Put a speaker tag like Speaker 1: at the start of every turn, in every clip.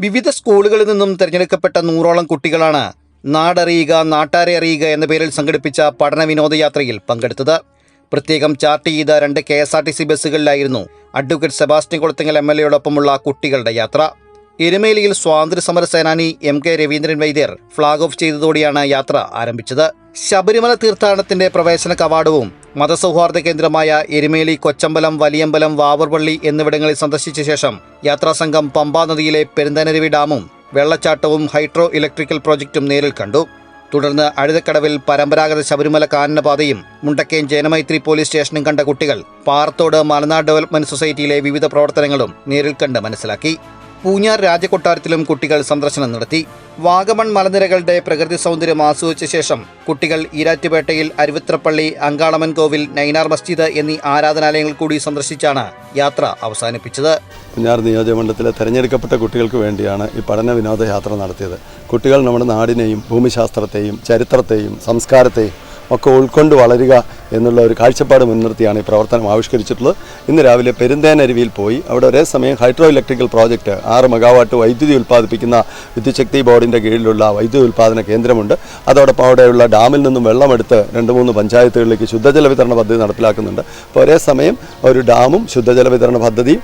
Speaker 1: വിവിധ സ്കൂളുകളിൽ നിന്നും തിരഞ്ഞെടുക്കപ്പെട്ട നൂറോളം കുട്ടികളാണ് നാടറിയുക നാട്ടാരെ അറിയുക എന്ന പേരിൽ സംഘടിപ്പിച്ച പഠന വിനോദയാത്രയിൽ പങ്കെടുത്തത്. പ്രത്യേകം ചാർട്ട് ചെയ്ത രണ്ട് K S R T C ബസ്സുകളിലായിരുന്നു advocate Sebastian Kulathingal M L എയോടൊപ്പമുള്ള കുട്ടികളുടെ യാത്ര. എരുമേലിയിൽ സ്വാതന്ത്ര്യസമര സേനാനി M K Raveendran Vaidyar flag off ചെയ്തതോടെയാണ് യാത്ര ആരംഭിച്ചത്. ശബരിമല തീർത്ഥാടനത്തിന്റെ പ്രവേശന കവാടവും മതസൗഹാർദ്ദ കേന്ദ്രമായ എരുമേലി കൊച്ചമ്പലം വലിയമ്പലം വാവർപള്ളി എന്നിവിടങ്ങളിൽ സന്ദർശിച്ച ശേഷം യാത്രാസംഘം പമ്പാ നദിയിലെ പെരുന്തനരുവി ഡാമും വെള്ളച്ചാട്ടവും ഹൈഡ്രോ ഇലക്ട്രിക്കൽ പ്രോജക്റ്റും നേരിൽ കണ്ടു. തുടർന്ന് അഴുതക്കടവിൽ പരമ്പരാഗത ശബരിമല കാനനപാതയും മുണ്ടക്കയം ജനമൈത്രി പോലീസ് സ്റ്റേഷനും കണ്ട കുട്ടികൾ പാറത്തോട് മലനാട് ഡെവലപ്മെന്റ് സൊസൈറ്റിയിലെ വിവിധ പ്രവർത്തനങ്ങളും നേരിൽ കണ്ട് മനസ്സിലാക്കി. പൂഞ്ഞാർ രാജകൊട്ടാരത്തിലും കുട്ടികൾ സന്ദർശനം നടത്തി. വാഗമൺ മലനിരകളുടെ പ്രകൃതി സൗന്ദര്യം ആസ്വദിച്ച ശേഷം കുട്ടികൾ ഈരാറ്റുപേട്ടയിൽ അരുവിത്രപ്പള്ളി അങ്കാളമൻ കോവിൽ നൈനാർ മസ്ജിദ് എന്നീ ആരാധനാലയങ്ങൾ കൂടി സന്ദർശിച്ചാണ് യാത്ര അവസാനിപ്പിച്ചത്.
Speaker 2: പൂഞ്ഞാർ നിയോജകമണ്ഡലത്തിലെ തെരഞ്ഞെടുക്കപ്പെട്ട കുട്ടികൾക്ക് വേണ്ടിയാണ് ഈ പഠന വിനോദയാത്ര നടത്തിയത്. കുട്ടികൾ നമ്മുടെ നാടിനെയും ഭൂമിശാസ്ത്രത്തെയും ചരിത്രത്തെയും സംസ്കാരത്തെയും ഒക്കെ ഉൾക്കൊണ്ട് വളരുക എന്നുള്ള ഒരു കാഴ്ചപ്പാട് മുൻനിർത്തിയാണ് ഈ പ്രവർത്തനം ആവിഷ്കരിച്ചിട്ടുള്ളത്. ഇന്ന് രാവിലെ പെരുന്തേനരുവിയിൽ പോയി അവിടെ ഒരേ സമയം ഹൈഡ്രോ ഇലക്ട്രിക്കൽ പ്രോജക്റ്റ് ആറ് മെഗാവാട്ട് വൈദ്യുതി ഉൽപ്പാദിപ്പിക്കുന്ന വിദ്യുശക്തി ബോർഡിന്റെ കീഴിലുള്ള വൈദ്യുതി ഉൽപ്പാദന കേന്ദ്രമുണ്ട്. അതോടൊപ്പം അവിടെയുള്ള ഡാമിൽ നിന്നും വെള്ളമെടുത്ത് രണ്ട് മൂന്ന് പഞ്ചായത്തുകളിലേക്ക് ശുദ്ധജല വിതരണ പദ്ധതി നടപ്പിലാക്കുന്നുണ്ട്. അപ്പോൾ ഒരേ സമയം ഒരു ഡാമും ശുദ്ധജല വിതരണ പദ്ധതിയും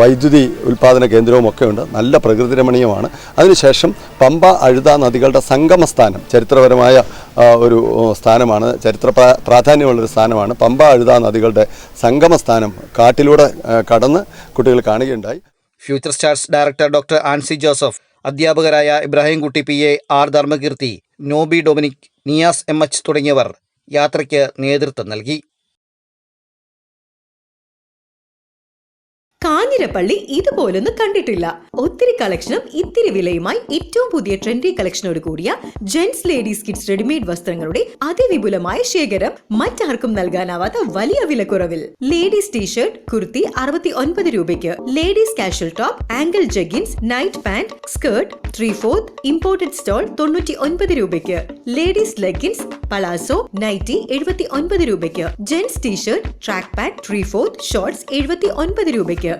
Speaker 2: വൈദ്യുതി ഉൽപ്പാദന കേന്ദ്രവും ഒക്കെ ഉണ്ട്. നല്ല പ്രകൃതി രമണീയമാണ്. അതിനുശേഷം പമ്പ അഴുത നദികളുടെ സംഗമസ്ഥാനം ചരിത്രപരമായ ഒരു സ്ഥാനമാണ്. ചരിത്ര പ്രാ- പ്രാധാന്യമുള്ളൊരു സ്ഥാനമാണ്. പമ്പ അഴുത നദികളുടെ സംഗമ സ്ഥാനം കാട്ടിലൂടെ കടന്ന് കുട്ടികൾ കാണുകയുണ്ടായി.
Speaker 1: Future stars director doctor Ancy Joseph അധ്യാപകരായ Ibrahimkutty P A R Dharmakeerthi Noby Dominic Niyas M H തുടങ്ങിയവർ യാത്രയ്ക്ക് നേതൃത്വം നൽകി.
Speaker 3: കാഞ്ഞിരപ്പള്ളി ഇതുപോലൊന്നും കണ്ടിട്ടില്ല. ഒത്തിരി കളക്ഷനും ഇത്തിരി വിലയുമായി ഏറ്റവും പുതിയ ട്രെൻഡി കളക്ഷനോട് കൂടിയ ജെന്റ്സ് ലേഡീസ് കിഡ്സ് റെഡിമെയ്ഡ് വസ്ത്രങ്ങളുടെ അതിവിപുലമായ ശേഖരം മറ്റാർക്കും നൽകാനാവാത്ത വലിയ വിലക്കുറവിൽ. ലേഡീസ് ടീഷർട്ട് കുർത്തി അറുപത്തി ഒൻപത് രൂപയ്ക്ക്. Ladies casual top ankle jeggings night pant skirt three fourth imported stole തൊണ്ണൂറ്റി ഒൻപത് രൂപയ്ക്ക്. ലേഡീസ് ലെഗിൻസ് പലാസോ നൈറ്റി എഴുപത്തി ഒൻപത് രൂപയ്ക്ക്. Gents T-shirt track pant three fourth shorts എഴുപത്തി ഒൻപത് രൂപയ്ക്ക്.